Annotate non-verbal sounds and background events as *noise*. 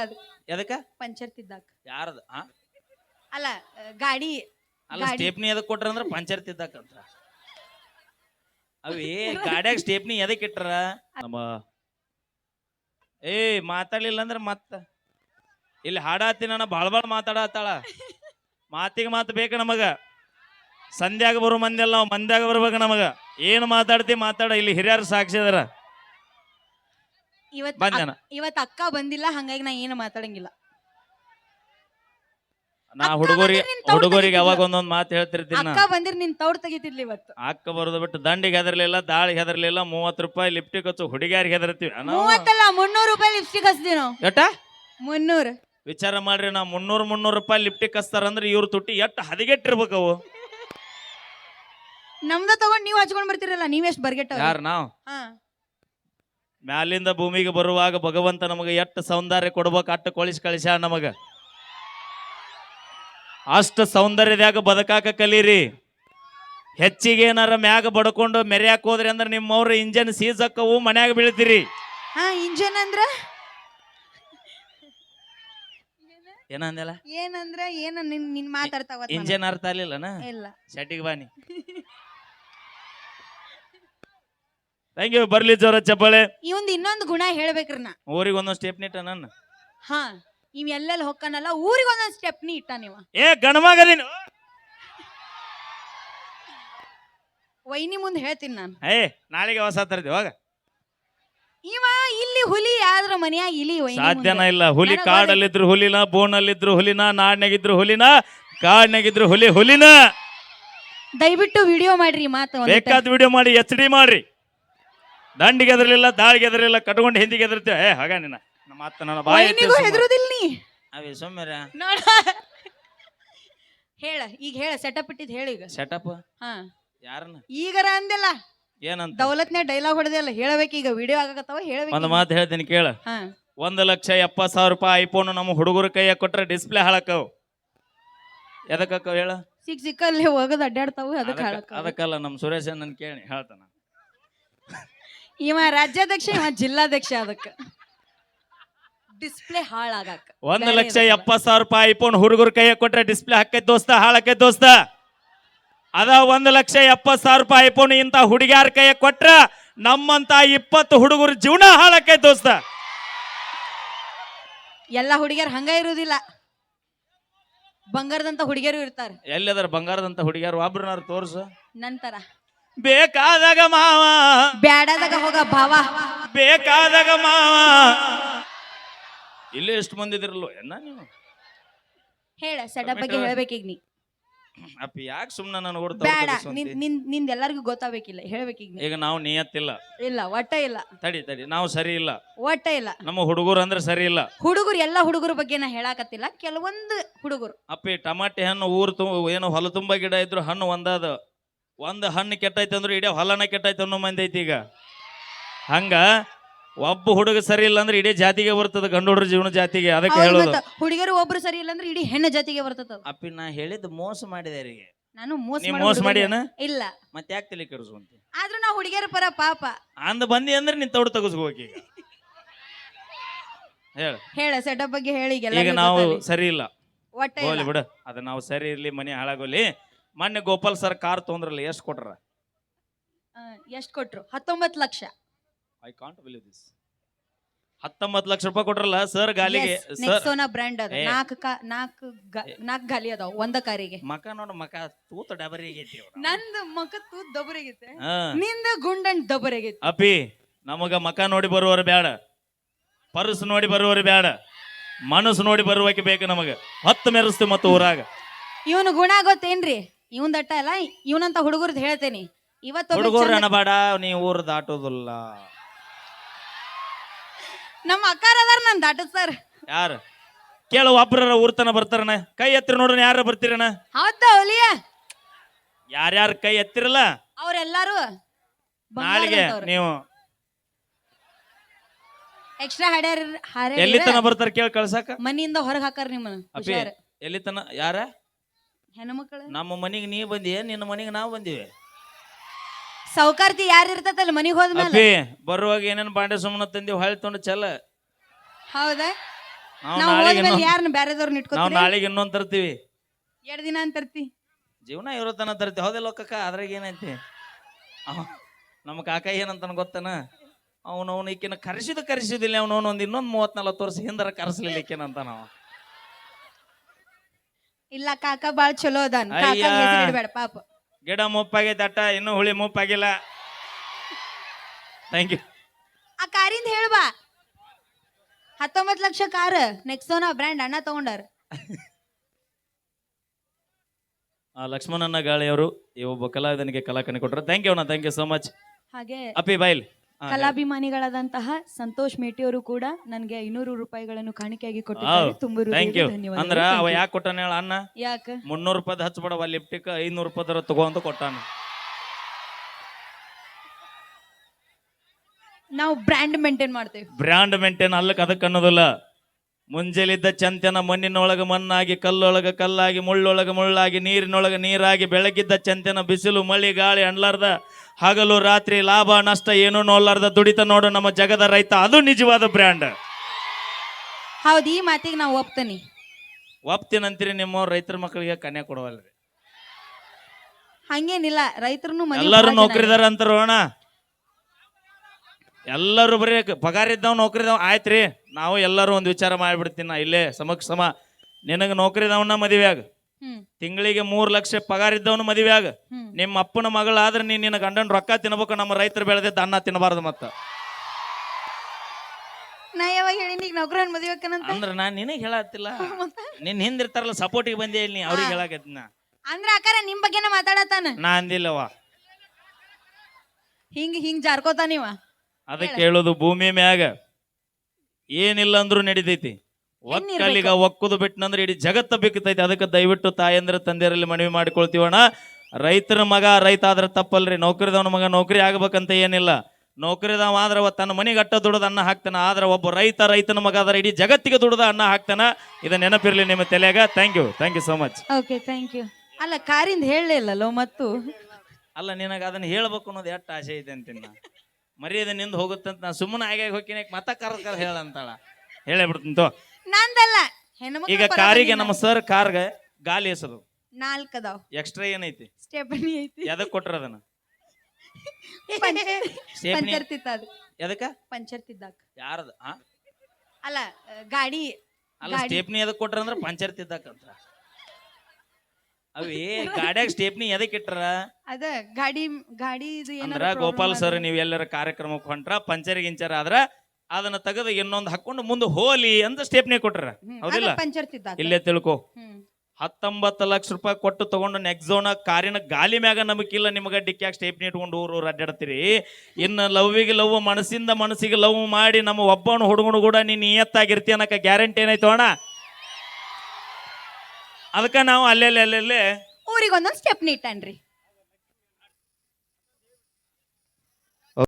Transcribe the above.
ಅದು ಎದಕ್ಕ? ಪಂಚರ್ ತಿದ್ದಾಕ. ಯಾರದ? ಆ? ಅಲ್ಲ ಆ, ಗಾಡಿ ಅಲ್ಲ ಗಾಡಿ. ಸ್ಟೇಪ್ನಿ ಎದಕ್ ಕೊಟ್ರ ಅಂದ್ರ ಪಂಚರ್ ತಿದ್ದಾಕಂತ ಅವೇ ಗಾಡ್ಯಾಗ ಸ್ಟೇಪ್ನಿ ಎದಕ್ ಇಟ್ರ? ನಮ್ಮ ಏ ಮಾತಾಡ್ಲಿಲ್ಲ ಅಂದ್ರ ಮತ್ತ. ಇಲ್ಲಿ ಹಾಡಾತಿ ನಾನು ಬಾಳ ಬಾಳ ಮಾತಾಡತ್ತಾಳ ಮಾತಿಗೆ ಮಾತು ಬೇಕ ನಮಗ. ಸಂಧ್ಯಾಗ ಬರೋ ಮಂದಿ ಅಲ್ಲ ನಾವು ಮಂದ್ಯಾಗ ಬರ್ಬೇಕು ನಮಗ. ಏನು ಮಾತಾಡ್ತಿ ಮಾತಾಡ ಇಲ್ಲಿ ಹಿರಿಯರು ಸಾಕ್ಷಿ ಅದಾರ. ಇವತ್ ಅಕ್ಕ ಬಂದಿಲ್ಲ ಹಂಗಾಗಿ ನಾ ಏನು ಮಾತಾಡಂಗಿಲ್ಲ. ನಾ ಅಕ್ಕ ಹುಡುಗರಿಗೆ ಬಂದ್ರೆ ನಿನ್ ತವ್ಡ್ ಹುಡುಗರಿಗೆ ತೆಗಿತಿದ್ಲ. ಅವಾಗ ಒಂದೊಂದ್ ಮಾತು ಹೇಳ್ತಿರ್ತೀನಿ ನಾ. ಅಕ್ಕ ಬಂದಿರ್ ನಿನ್ ತೌಡ್ ತೆಗಿತಿದ್ಲಿ ಇವತ್ತು. ಅಕ್ಕ ಬರೋದು ಬಿಟ್ಟು ದಂಡಿಗೆ ಹೆದರ್ಲಿಲ್ಲ ದಾಳಿಗೆ ಹೆದರ್ಲಿಲ್ಲ ಮೂವತ್ತು ರೂಪಾಯಿ ಲಿಪ್ಟಿಕ್ ಹಚ್ಚು ಹುಡುಗಿಯಾರಿಗೆ ಹೆದರ್ತೀವಿ. ನಾವು ಮೂವತ್ತಲ್ಲ ಮುನ್ನೂರು ರೂಪಾಯಿ ಲಿಪ್ಸ್ಟಿಕ್ ಹಚ್ತೀವಿ ನಾವು. ಎಟ್ಟ? ಮುನ್ನೂರು. ವಿಚಾರ ಮಾಡ್ರಿ ನಾ ಮುನ್ನೂರ್ ಮುನ್ನೂರ್ ರೂಪಾಯಿ ಲಿಪ್ಟಿಕ್ ಹಚ್ತಾರ ಅಂದ್ರೆ ಇವ್ರ ತುಟ್ಟಿ ಎಟ್ಟು ಹದಗೆಟ್ಟಿರ್ಬೇಕು ಅವು. ನಮ್ದ ತಗೊಂಡ್ ನೀವ್ ಹಚ್ಕೊಂಡ್ ಬರ್ತಿರಲ್ಲ ನೀವೆಷ್ಟ್ ಬರ್ಗೆಟ್ಟ ಯಾರು ನಾವು? ಹಾ. ಮ್ಯಾಲಿಂದ ಭೂಮಿಗೆ ಬರುವಾಗ ಭಗವಂತ ನಮಗೆ ಎಷ್ಟು ಸೌಂದರ್ಯ ಕೊಡ್ಬೇಕು ಅಟ್ಟು ಕೊಳಿಸಿ ಕಳಿಸ ನಮಗ. ಅಷ್ಟು ಸೌಂದರ್ಯದಾಗ ಬದುಕಾಕ ಕಲೀರಿ. ಹೆಚ್ಚಿಗೆ ಏನಾರ ಮ್ಯಾಗ ಬಡ್ಕೊಂಡು ಮೆರೆಯಾಕ ಹೋದ್ರೆ ಅಂದ್ರೆ ನಿಮ್ಮವ್ರ ಇಂಜನ್ ಸೀಸ್ ಮನ್ಯಾಗ ಬೀಳ್ತೀರಿ. ಹಾ ಇಂಜನ್ ಅಂದ್ರ? ಏನಂದಲ್ಲ ಏನಂದ್ರ ಏನ ನಿನ್ ನಿನ್ ಮಾತಾಡ್ತಾವ ಇಂಜನ್ ಅರ್ಥ ಆಗ್ಲಿಲ್ಲನ? ಇಲ್ಲ. ಶೆಟ್ಟಿಗೆ ಬಾನಿ *laughs* ಥ್ಯಾಂಕ್ ಯು ಬರ್ಲಿ ಜೋರ ಚಪ್ಪಾಳೆ. ಈ ಒಂದು ಇನ್ನೊಂದು ಗುಣ ಹೇಳ್ಬೇಕ್ರಿ ನಾ. ಊರಿಗೆ ಒಂದೊಂದು ಸ್ಟೆಪ್ ನೀಟ ನನ್ನ. ಹಾ ಇವ್ ಎಲ್ಲೆಲ್ಲಿ ಹೊಕ್ಕನಲ್ಲ ಊರಿಗೆ ಒಂದೊಂದು ಸ್ಟೆಪ್ನಿ ಇಟ್ಟ ನೀವ. ಏ ಗಣಮಗದೀನಿ ವೈನಿ ಮುಂದೆ ಹೇಳ್ತೀನಿ ನಾನು. ಏ ನಾಳೆಗೆ ಹೊಸ ತರ್ತೀವಿ ಹೋಗ. ಇವ ಇಲ್ಲಿ ಹುಲಿ ಆದ್ರ ಮನ್ಯಾಗ ಇಲಿ ವೈನಿ ಸಾಧ್ಯನ ಮುಂದೆ. ಇಲ್ಲ. ಹುಲಿ ನನಗ್ ಕಾಡಲ್ಲಿದ್ರು ಹುಲಿನ ಬೋನಲ್ಲಿದ್ರು ಹುಲಿನ ನಾಡ್ನಾಗಿದ್ರು ಹುಲಿನ ಕಾಡ್ನಾಗಿದ್ರು ಹುಲಿ ಹುಲಿನ. ದಯವಿಟ್ಟು ವಿಡಿಯೋ ಮಾಡ್ರಿ ಈ ಮಾತು ಒಂದ್ ಬೇಕಾದ ವಿಡಿಯೋ ಮಾಡಿ ಎಚ್ ಡಿ ಮಾಡ್ರಿ. ದಂಡಿಗೆ ಎದರ್ಲಿಲ್ಲ ದಾಳಿಗೆ ಎದರ್ಲಿಲ್ಲ ಕಟ್ಕೊಂಡು ಹಿಂದಿಗೆ ಎದರ್ತೇವೆ ಏ ಹಾಗ ನಿನ್ನ ನಮ್ಮ ಅತ್ತ ನನ್ನ ಬಾಯಿ ಎತ್ತಿ. ಹೆದರುದಿಲ್ಲ ನೀ? ಅವೇ ಸೌಮ್ಯರ. ನೋಡ. ಹೇಳ ಈಗ ಹೇಳ ಸೆಟಪ್ ಇಟ್ಟಿದ್ ಹೇಳ ಈಗ. ಸೆಟಪ್ ಹಾ. ಯಾರನ್ನ? ಈಗರ ಅಂದಿಲ್ಲ ಏನಂತ? ದೌಲತ್ನೇ ಡೈಲಾಗ್ ಹೊಡೆದಿಲ್ಲ ಹೇಳಬೇಕು ಈಗ ವಿಡಿಯೋ ಆಗಕತ್ತಾವ ಹೇಳಬೇಕು ಒಂದು ಮಾತು ಹೇಳ್ತೀನಿ ಕೇಳ. ಹಾ. ಒಂದು ಲಕ್ಷ ಎಪ್ಪತ್ತು ಸಾವಿರ ರೂಪಾಯಿ ಐಫೋನ್ ನಮ್ಮ ಹುಡುಗರ ಕೈಯ ಕೊಟ್ರೆ ಡಿಸ್ಪ್ಲೇ ಹಾಳಕ್ಕವು ಎದಕ್ಕವ ಹೇಳ? ಸಿಕ್ ಸಿಕ್ಕಲ್ಲಿ ಹೋಗದ್ ಅಡ್ಡಾಡ್ತಾವು ಅದಕ್ಕೆ ಅದಕ್ಕ- ಹಾಳಕ್ಕ ಅದಕ್ಕಲ್ಲ ನಮ್ಮ ಸುರೇಶ ನನ್ ಕೇಳಿ ಹೇಳ್ತಾನ ಇವ ರಾಜ್ಯಾಧ್ಯಕ್ಷ ಇವ ಜಿಲ್ಲಾಧ್ಯಕ್ಷ ಅದಕ್ಕೆ. ಡಿಸ್ಪ್ಲೇ ಹಾಳಾಗಾಕ. ಒಂದ್ ಲಕ್ಷ. ಎಪ್ಪತ್ ಸಾವಿರ ರೂಪಾಯಿ ಐಫೋನ್ ಹುಡುಗರು ಕೈಯ ಕೊಟ್ರೆ ಡಿಸ್ಪ್ಲೇ ಹಾಕೈತ್ ದೋಸ್ತ ಹಾಳಾಕೈತ್ ದೋಸ್ತ. ಅದ ಒಂದ್ ಲಕ್ಷ ಎಪ್ಪತ್ ಸಾವಿರ ರೂಪಾಯಿ ಐಫೋನ್ ಇಂತ ಹುಡುಗ್ಯಾರ ಕೈಯ ಕೊಟ್ರ ನಮ್ಮಂತ ಇಪ್ಪತ್ತು ಹುಡುಗರು ಜೀವನ ಹಾಳಾಕೈತ್ ದೋಸ್ತ. ಎಲ್ಲ ಹುಡುಗಿಯರ್ ಹಂಗ ಇರುದಿಲ್ಲ. ಬಂಗಾರದಂತ ಹುಡುಗಿಯರು ಇರ್ತಾರೆ. ಎಲ್ಲದರ ಬಂಗಾರದಂತ ಹುಡುಗಿಯರು? ಒಬ್ರನಾರು ತೋರ್ಸು. ನಂತರ. ಬೇಕಾದಾಗ ಮಾವ. ಬೇಡದಾಗ ಹೋಗ ಭಾವ. ಬೇಕಾದಾಗ ಮಾವ. ಇಲ್ಲೇ ಎಷ್ಟು ಮಂದಿ ಇದಿರಲ್ವ ಎನ್ನ ನೀವು? ಹೇಳ ಸೆಟಪ್ ಬಗ್ಗೆ ಹೇಳ್ಬೇಕೀಗ ನೀ. ಅಪ್ಪ ಯಾಕೆ ಸುಮ್ಮನೆ ನಾನು ಬ್ಯಾಡ ಓಡ್ತಾ ಬೇಡ ನಿನ್ನಿಂದ ಎಲ್ಲರಿಗೂ ಗೊತ್ತಾಗಬೇಕಿಲ್ಲ ಹೇಳ್ಬೇಕೀಗ ನೀ. ಈಗ ನಾವು ನಿಯತ್ತಿಲ್ಲ. ಇಲ್ಲ ಒಟ್ಟ ಇಲ್ಲ. ತಡಿ ತಡಿ ನಾವು ಸರಿ ಇಲ್ಲ. ಒಟ್ಟ ಇಲ್ಲ. ನಮ್ಮ ಹುಡುಗರು ಅಂದ್ರೆ ಸರಿ ಇಲ್ಲ. ಹುಡುಗರು ಎಲ್ಲಾ ಹುಡುಗರ ಬಗ್ಗೆ ನಾ ಹೇಳಾಕತ್ತಿಲ್ಲ ಕೆಲವೊಂದು ಹುಡುಗರು. ಅಪ್ಪಿ ಟಮಾಟೆ ಹಣ್ಣು ಊರು ತುಂಬ ಏನು ಹೊಲ ತುಂಬ ಗಿಡ ಇದ್ರು ಹಣ್ಣು ಒಂದಾದ. ಒಂದು ಹಣ್ಣು ಕೆಟ್ಟೈತೆ ಅಂದ್ರೆ ಇಡೀ ಹೊಲನ ಕೆಟ್ಟೈತೆ ಅನ್ನೋ ಮಂದಿ ಐತಿ ಈಗ. ಹಂಗ ಒಬ್ಬ ಹುಡುಗ ಸರಿ ಇಲ್ಲ ಅಂದ್ರೆ ಇಡೀ ಜಾತಿಗೆ ಬರ್ತದ ಗಂಡು ಹುಡುಗರ ಜೀವನ ಜಾತಿಗೆ ಅದಕ್ಕೆ ಹೌದ್ ಹೇಳೋದು. ಮತ್ತ ಹುಡುಗರು ಒಬ್ರು ಸರಿ ಇಲ್ಲ ಅಂದ್ರೆ ಇಡೀ ಹೆಣ್ಣು ಜಾತಿಗೆ ಬರ್ತದ ಅದು. ಅಪ್ಪಿ ನಾ ಹೇಳಿದ್ ಮೋಸ ಮಾಡಿದಾರಿಗೆ ನಾನು ಮೋಸ ನೀ ಮಾಡೋ ಮೋಸ ಹುಡುಗ ಮಾಡಿ ಇಲ್ಲ. ಏನ ಇಲ್ಲ. ಮತ್ತೆ ಯಾಕೆ ತಲೆ ಅಂತ ಆದ್ರೂ ನಾ ಹುಡುಗಿಯರ ಪರ ಪಾಪ. ಅಂದ ಬಂದಿ ಅಂದ್ರೆ ನಿನ್ ತೋಡ ತಗಸ್ಕೋಬೇಕು ಈಗ. ಹೇಳ. ಹೇಳ ಸೆಟಪ್ ಬಗ್ಗೆ ಹೇಳಿ ಈಗ ಎಲ್ಲರಿಗೂ ನಾವು ಗೊತ್ತಾಗ್ಲಿ. ಸರಿ ಇಲ್ಲ. ಒಟ್ಟ ಇಲ್ಲ. ಬಿಡು. ಅದು ನಾವು ಸರಿ ಇರ್ಲಿ ಮನೆ ಹಾಳಾಗೋಲಿ. ಮೊನ್ನೆ ಗೋಪಾಲ್ ಸರ್ ಕಾರ್ ತೊಂದ್ರಲ್ಲ ಎಷ್ಟು ಕೊಟ್ರ? ಎಷ್ಟು ಎಷ್ಟ್ ಕೊಟ್ರು? ಹತ್ತೊಂಬತ್ತು lakh. I can't believe this ಹತ್ತೊಂಬತ್ತು ಲಕ್ಷ ರೂಪಾಯಿ ಕೊಟ್ರಲ್ಲ ಸರ್ ಗಾಲಿಗೆ? ಸರ್ ನೆಕ್ಸೋನಾ ಬ್ರ್ಯಾಂಡ್ ಅದು. ಏ. ನಾಲ್ಕು ಕಾ ನಾಲ್ಕು ಗ- ನಾಲ್ಕು ಗಾಲಿ ಅದಾವ ಒಂದ ಕಾರಿಗೆ. ಮಕ ನೋಡ ಮಕ ತೂತ ಡಬರಿ ನಂದ ಮಕ ಮಕತ್ತು ದೊಬರಿಗೈತೆ ಹಾ. ನಿಂದ ಗುಂಡನ್ ದೊಬರಿಗೈತೆ ಅಪ್ಪಿ ನಮಗ ಮಕ ನೋಡಿ ಬರುವವರು ಬೇಡ ಪರ್ಸ್ ನೋಡಿ ಬರುವವರು ಬೇಡ ಮನಸ್ಸು ನೋಡಿ ಬರುವಕ್ಕೆ ಬೇಕು ನಮಗ. ಹತ್ತು ಮೆರೆಸ್ತೀವಿ ಮತ್ತು ಊರಾಗ. ಇವನು ಗುಣ ಗೊತ್ತೇನ್ರಿ? ಇವನ್ ದಟ್ಟ ಅಲ್ಲ ಇವನಂತ ಹುಡುಗರ್ದು ಹೇಳ್ತೇನಿ. ಇವತ್ತು ಹುಡುಗರು ಅನಬೇಡ ನೀ ಊರು ದಾಟೋದಿಲ್ಲ ನಮ್ಮ ಅಕ್ಕಾರ ಅದಾರ ನನ್ ಸರ್ ಯಾರು? ಕೇಳು ಒಬ್ರರ ಊರ್ತನ ಬರ್ತಾರಣ ಕೈ ಎತ್ತಿರ ನೋಡ್ರಿ ಯಾರ ಬರ್ತೀರಣ ಹೌದಾ ಒಲಿಯ ಯಾರ್ಯಾರ ಕೈ ಎತ್ತಿರಲ್ಲ? ಅವ್ರೆಲ್ಲಾರು ನಾಳೆಗೆ ನೀವು ಎಕ್ಸ್ಟ್ರಾ ಹಾಡ್ಯಾರ ಎಲ್ಲಿ ಹಾರ್ಯಾರ ತನ ಬರ್ತಾರ ಕೇಳಿ ಕಳ್ಸಾಕ? ಮನಿಯಿಂದ ಹೊರಗ್ ಹಾಕಾರ ನಿಮ್ಮ ಹುಷಾರ್. ಎಲ್ಲಿ ತನ ಯಾರ? ಹೆಣ್ಮಕ್ಳು? ನಮ್ಮ ಮನೆಗೆ ನೀ ಬಂದಿ ನಿನ್ನ ಮನೆಗೆ ನಾವು ಬಂದಿವಿ. ಸೌಕಾರ್ತಿ ಯಾರು ಇರ್ತತಲ್ಲ ಮನಿಗ್ ಹೋದ್ಮೇಲೆ? ಅಪ್ಪಿ ಬರುವಾಗ ಏನೇನ್ ಬಾಂಡೆ ಸುಮ್ಮನೆ ತಂದಿವಿ ಹೊಳೆ ತೊಂಡು ಚಲ ಹೌದಾ? ನಾವು ನಾವ್ ನಾಳೆಗೆ ಹೋದ್ಮೇಲೆ ಇನ್ನೊಂದ್- ಯಾರನ್ನ ಬ್ಯಾರೆದವ್ರನ್ನ ನಾವು ಇಟ್ಕೋತೀರಿ ನಾಳೆಗೆ ಇನ್ನೊಂದ್ ತರ್ತೀವಿ. ಎರಡ್ ದಿನ ಅಂತರ್ತಿ ಜೀವನ ಇರೋತನ ತರ್ತಿ ತರ್ತೀವಿ. ಹೌದಿಲ್ಲ ಕಕ್ಕ ಅದ್ರಾಗ ಏನೈತಿ? ಅವ ನಮ್ಮ ಕಾಕ ಏನಂತಾನ ಗೊತ್ತನ? ಅವನು ಅವನು ಈಕಿನ ಕರೆಸಿದ ಕರೆಸಿದಿಲ್ಲ ಅವನು ಒಂದ್ ಇನ್ನೊಂದು ಮೂವತ್ ನಲವತ್ತು ವರ್ಷ ಹಿಂದರ ಕರೆಸಲಿಲ್ಲ ಈಕಿನಂತ ನಾವು ಇಲ್ಲ ಕಾಕ ಬಾಳ್ ಚಲೋ ಅದಾನ. ಕಾಕ ಅಯ್ಯ. ಹೆಸರು ಪಾಪ. ಗಿಡ ಮುಪ್ಪಾಗೈತೆ ಅಟ್ಟ ಇನ್ನೂ ಹುಳಿ ಮುಪ್ಪಾಗಿಲ್ಲ. ಥ್ಯಾಂಕ್ ಯು ಆ ಕಾರಿಂದ ಹೇಳ್ಬಾ ಹತ್ತೊಂಬತ್ತು ಲಕ್ಷ ಕಾರ್ ನೆಕ್ಸೋನ ಬ್ರ್ಯಾಂಡ್ ಅಣ್ಣ ತಗೊಂಡಾರ. ಆ ಲಕ್ಷ್ಮಣನ ಗಾಳಿಯವರು ಈ ಒಬ್ಬ ಕಲಾವಿದನಿಗೆ ಕಲಾಕಣಿ ಕೊಟ್ಟರು ಥ್ಯಾಂಕ್ ಯು ಅಣ್ಣ ಥ್ಯಾಂಕ್ ಯು ಸೋ ಮಚ್ ಹಾಗೆ. ಅಪ್ಪಿ ಬೈಲ್ ಕಲಾಭಿಮಾನಿಗಳಾದಂತಹ ಸಂತೋಷ್ ಮೇಟಿಯವರು ಕೂಡ ನನಗೆ ಐನೂರು ರೂಪಾಯಿಗಳನ್ನು ಕಾಣಿಕೆಯಾಗಿ ಕೊಟ್ಟಿದ್ದಾರೆ. ತುಂಬ ಥ್ಯಾಂಕ್ ಯು ಧನ್ಯವಾದಗಳು. ಅಂದ್ರ ಅವ. ಯಾಕೆ ಕೊಟ್ಟಾನ ಹೇಳ ಅನ್ನ ಯಾಕ? ಮುನ್ನೂರು ರೂಪಾಯಿ ಹಚ್ಬೇಡವ ಲಿಪ್ಟಿಕ್ ಐನೂರು ರೂಪಾಯಿ ತಗೋ ಅಂತ ಕೊಟ್ಟಾನ. ನಾವು ಬ್ರ್ಯಾಂಡ್ ಮೇಂಟೈನ್ ಮಾಡ್ತೇವೆ. ಬ್ರ್ಯಾಂಡ್ ಮೇಂಟೈನ್ ಅಲ್ಲಕ್ಕೆ ಅದಕ್ಕೆ ಅನ್ನೋದಿಲ್ಲ. ಮುಂಜಾಲಿದ್ದ ಚಂತ್ಯನ ಮಣ್ಣಿನೊಳಗ ಮಣ್ಣಾಗಿ ಕಲ್ಲೊಳಗ ಕಲ್ಲಾಗಿ ಮುಳ್ಳೊಳಗ ಮುಳ್ಳಾಗಿ ನೀರಿನೊಳಗೆ ನೀರಾಗಿ ಬೆಳಗಿದ್ದ ಚಂದನ ಬಿಸಿಲು ಮಳಿ ಗಾಳಿ ಅಣ್ಲಾರ್ದ ಹಗಲು ರಾತ್ರಿ ಲಾಭ ನಷ್ಟ ಏನೂ ನೋಡ್ಲಾರ್ದ ದುಡಿತ ನೋಡು ನಮ್ಮ ಜಗದ ರೈತ. ಅದು ನಿಜವಾದ ಬ್ರ್ಯಾಂಡ್. ಹೌದು ಈ ಮಾತಿಗೆ ನಾವು ಒಪ್ತೀನಿ. ಒಪ್ತೀನಂತೀರಿ ನಿಮ್ಮ ರೈತರ ಮಕ್ಕಳಿಗೆ ಕನ್ಯಾ ಕೊಡವಲ್ರಿ. ಹಂಗೇನಿಲ್ಲ ರೈತರು ಎಲ್ಲರೂ ನೌಕರಿದಾರ ಅಂತಾರ ಅಣ್ಣ ಎಲ್ಲರೂ ಬರೀ ಪಗಾರ ಇದ್ದವ್ ಇದಾವ್ ಆಯ್ತ್ರಿ. ನಾವು ಎಲ್ಲರೂ ಒಂದು ವಿಚಾರ ಮಾಡಿಬಿಡ್ತೀನಿ ನಾ ಇಲ್ಲೇ ಸಮಕ್ ಸಮ. ನಿನಗೆ ನೌಕರಿ ಇದಾವಣ್ಣ ಮದುವೆ ಆಗ. ಹ್ಮ್. ತಿಂಗಳಿಗೆ ಮೂರು ಲಕ್ಷ ಪಗಾರ ಇದ್ದವನು ಮದುವೆಯಾಗ ಹ್ಮ್. ನಿಮ್ಮ ಅಪ್ಪನ ಮಗಳಾದ್ರೆ ನೀನ್ ನಿನ್ನ ಗಂಡನ ರೊಕ್ಕ ತಿನ್ಬೇಕು ನಮ್ಮ ರೈತರು ಬೆಳೆದಿದ್ದ ಅನ್ನ ತಿನ್ನಬಾರ್ದು ಮತ್ತ. ನಾ ಯಾವಾಗ ಹೇಳಿನಿ ಈಗ ನೌಕರನ್ ಮದುವೆಕನಂತ ಅಂದ್ರ ನಾನ್ ನಿನಗೆ ಹೇಳತ್ತಿಲ್ಲ. ನಿನ್ ಹಿಂದಿರ್ತಾರಲ್ಲ ಸಪೋರ್ಟಿಗೆ ಬಂದೇ ಇಲ್ಲಿ ಅವ್ರಿಗೆ ನಾ. ಅಂದ್ರ ಅಕ್ಕಾರ ನಿಮ್ ಬಗ್ಗೆನ ಮಾತಾಡತಾನ ನಾ ಅಂದಿಲ್ಲವ ಹಿಂಗ್ ಹಿಂಗ್ ಜಾರ್ಕೋತಾನಿವ ಅದಕ್ಕೆ ಹೇಳೋದು ಭೂಮಿ ಮ್ಯಾಗ ಏನಿಲ್ಲ ಅಂದ್ರೂ ನಡಿತೈತಿ ಒಕ್ಕಲಿಗ ಒಕ್ಕುದು ಬಿಟ್ಟನಂದ್ರೆ ಇಡೀ ಜಗತ್ತ ಬಿಕ್ಕತೈತಿ. ಅದಕ್ಕೆ ದಯವಿಟ್ಟು ತಾಯಂದ್ರ ತಂದೆಯರಲ್ಲಿ ಮನವಿ ಮಾಡ್ಕೊಳ್ತೀವಣ ರೈತರ ಮಗ ರೈತ ಆದ್ರೆ ತಪ್ಪಲ್ರಿ. ನೌಕರಿದವನ ಮಗ ನೌಕರಿ ಆಗ್ಬೇಕಂತ ಏನಿಲ್ಲ. ನೌಕರಿದವ ಆದ್ರೆ ತನ್ನ ಮನೆಗೆ ಅಟ್ಟ ದುಡ್ದು ಅನ್ನ ಹಾಕ್ತಾನ. ಆದ್ರೆ ಒಬ್ಬ ರೈತ ರೈತನ ಮಗ ಆದ್ರೆ ಇಡೀ ಜಗತ್ತಿಗೆ ದುಡ್ದ ಅನ್ನ ಹಾಕ್ತಾನ. ಇದು ನೆನಪಿರ್ಲಿ ನಿಮ್ಮ ತಲೆಯಾಗ. Thank you thank you so much okay thank you ಅಲ್ಲ ಕಾರಿಂದ ಹೇಳಲಿಲ್ಲಲ್ಲೋ ಮತ್ತು? ಅಲ್ಲ ನಿನಗೆ ಅದನ್ನ ಹೇಳ್ಬೇಕು ಅನ್ನೋದು ಎಷ್ಟು ಆಸೆ ಇದೆ ಅಂತೀನಿ ಮರ್ಯಾದೆ ನಿಂದ ಹೋಗುತ್ತಂತ ನಾ ಸುಮ್ಮನೆ ಆಗಿ ಹೋಗಿನ ಮತ್ತ ಕರ್ ಕರ್ ಹೇಳಂತಾಳ ಹೇಳೇ ಬಿಡ್ತಂತ ನಂದಲ್ಲ ಹೆಣ್ಮಕ್ಳ ಈಗ ಕಾರಿಗೆ ನಮ್ಮ ಸರ್ ಕಾರ್ಗೆ ಗಾಲಿ ಎಸದು ನಾಲ್ಕ್ ಅದಾವ್ ಎಕ್ಸ್ಟ್ರಾ ಏನೈತಿ? ಸ್ಟೆಪನಿ ಐತಿ. ಎದಕ್ ಕೊಟ್ರ ಅದನ್ನ? ಪಂಚರ್ ತಿತ್ತಾದ ಎದಕ್ಕ? ಪಂಚರ್ ತಿದ್ದಾಕ ಯಾರದ? ಅಲ್ಲ ಆ, ಗಾಡಿ ಅಲ್ಲ ಸ್ಟೆಪ್ನಿ ಸ್ಟೇಪ್ನಿ ಎದಕ್ ಕೊಟ್ರ ಅಂದ್ರ ಪಂಚರ್ ತಿದ್ದಾಕಂತ ಅವೇ ಗಾಡ್ಯಾಗ ಸ್ಟೇಪ್ನಿ ಎದಕ್ ಇಟ್ರ? ಅದ ಗಾಡಿ ಗಾಡಿ ಇದು ಅಂದ್ರ ಏನಾರ ಗೋಪಾಲ್ ಸರ್ ನೀವ್ ಎಲ್ಲರ ಕಾರ್ಯಕ್ರಮಕ್ಕೆ ಹೊಂಟ್ರ ಪಂಚರ್ ಗಿಂಚರ್ ಆದ್ರ ಅದನ್ನ ತೆಗೆದು ಇನ್ನೊಂದ್ ಹಾಕೊಂಡು ಮುಂದೆ ಹೋಲಿ ಅಂತ ಸ್ಟೇಪ್ನಿ ಕೊಟ್ರ. ಹೌದಿಲ್ಲ? ಪಂಚರ್ ಇಲ್ಲೇ ತಿಳ್ಕೊ. ಹ್ಮ್. ಹತ್ತೊಂಬತ್ತು ಲಕ್ಷ ರೂಪಾಯಿ ಕೊಟ್ಟು ತಗೊಂಡು ನೆಕ್ಸೋನ ಕಾರಿನ ಗಾಲಿ ಮ್ಯಾಗ ನಮಗಿಲ್ಲ ನಿಮಗ ಡಿಕ್ಯಾಗ ಸ್ಟೇಪ್ನಿ ಇಟ್ಕೊಂಡು ಊರು ಊರು ಅಡ್ಡಾಡ್ತೀರಿ. ಇನ್ನು ಲವ್ವಿಗೆ ಲವ್ ಮನಸ್ಸಿಂದ ಮನಸ್ಸಿಗೆ ಲವ್ ಮಾಡಿ ನಮ್ಮ ಒಬ್ಬನ ಹುಡುಗನು ಕೂಡ ನೀನ್ ನಿಯತ್ತಾಗಿರ್ತಿ ಅನ್ನಕ ಗ್ಯಾರಂಟಿ ಏನಾಯ್ತು ಅಣ್ಣ? ಅದಕ್ಕೆ ನಾವು ಅಲ್ಲೆಲ್ಲಿ ಊರಿಗೆ ಒಂದೊಂದ್ ಸ್ಟೆಪ್ನಿ ಇಟ್ಟಾನ್ರಿ